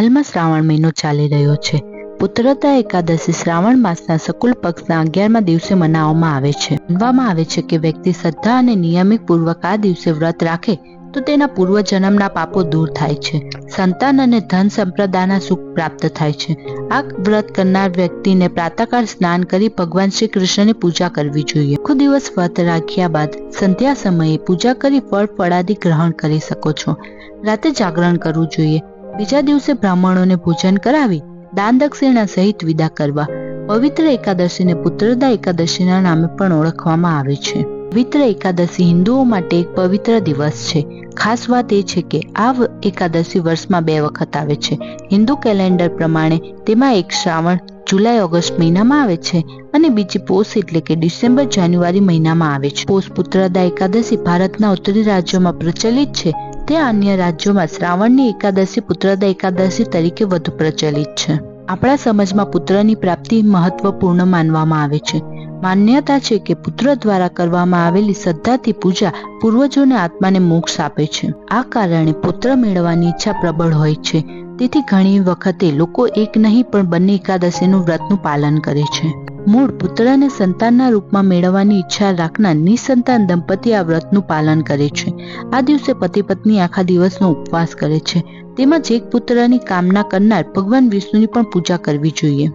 હાલમાં શ્રાવણ મહિનો ચાલી રહ્યો છે. પુત્રતા એકાદશી શ્રાવણ માસના સકુલ પક્ષના અગિયારમા દિવસે મનાવવામાં આવે છે. માનવામાં આવે છે કે વ્યક્તિ શ્રદ્ધા અને નિયમિત પૂર્વક આ દિવસે વ્રત રાખે તો તેના પૂર્વજન્મના પાપો દૂર થાય છે. સંતાન અને ધન સંપ્રદાયના સુખ પ્રાપ્ત થાય છે. આ વ્રત કરનાર વ્યક્તિને પ્રાતકાળ સ્નાન કરી ભગવાન શ્રી કૃષ્ણની પૂજા કરવી જોઈએ. આખો દિવસ વ્રત રાખ્યા બાદ સંધ્યા સમયે પૂજા કરી ફળ ફળાદી ગ્રહણ કરી શકો છો. રાતે જાગરણ કરવું જોઈએ. બીજા દિવસે બ્રાહ્મણોને ભોજન કરાવી દાન દક્ષિણા સહિત વિદા કરવા. પવિત્ર એકાદશીને પુત્રદા એકાદશીના નામે પણ ઓળખવામાં આવે છે. પવિત્ર એકાદશી હિન્દુઓ માટે એક પવિત્ર દિવસ છે. ખાસ વાત એ છે કે આ એકાદશી વર્ષમાં બે વખત આવે છે. હિન્દુ કેલેન્ડર પ્રમાણે તેમાં એક શ્રાવણ જુલાઈ, ઓગસ્ટ મહિનામાં આવે છે અને બીજી પોષ એટલે કે ડિસેમ્બર, જાન્યુઆરી મહિનામાં આવે છે. પોષ પુત્રદા એકાદશી ભારતના ઉત્તરી રાજ્યોમાં પ્રચલિત છે. તે અન્ય રાજ્યોમાં શ્રાવણની એકાદશી પુત્રદા એકાદશી તરીકે વધુ પ્રચલિત છે. આપણા સમાજમાં પુત્રની પ્રાપ્તિ મહત્વપૂર્ણ માનવામાં આવે છે. માન્યતા છે કે પુત્ર દ્વારા કરવામાં આવેલી શ્રદ્ધાથી પૂજા પૂર્વજોને આત્માને મોક્ષ આપે છે. આ કારણે પુત્ર મેળવવાની ઈચ્છા પ્રબળ હોય છે. તેથી ઘણી વખતે લોકો એક નહીં પણ બંને એકાદશીનું વ્રતનું પાલન કરે છે. મૂળ પુત્રને સંતાનના રૂપમાં મેળવવાની ઈચ્છા રાખનાર નિસંતાન દંપતી આ વ્રતનું પાલન કરે છે. આ દિવસે પતિ પત્ની આખા દિવસનો ઉપવાસ કરે છે. તેમજ એક પુત્રની કામના કરનાર ભગવાન વિષ્ણુની પણ પૂજા કરવી જોઈએ.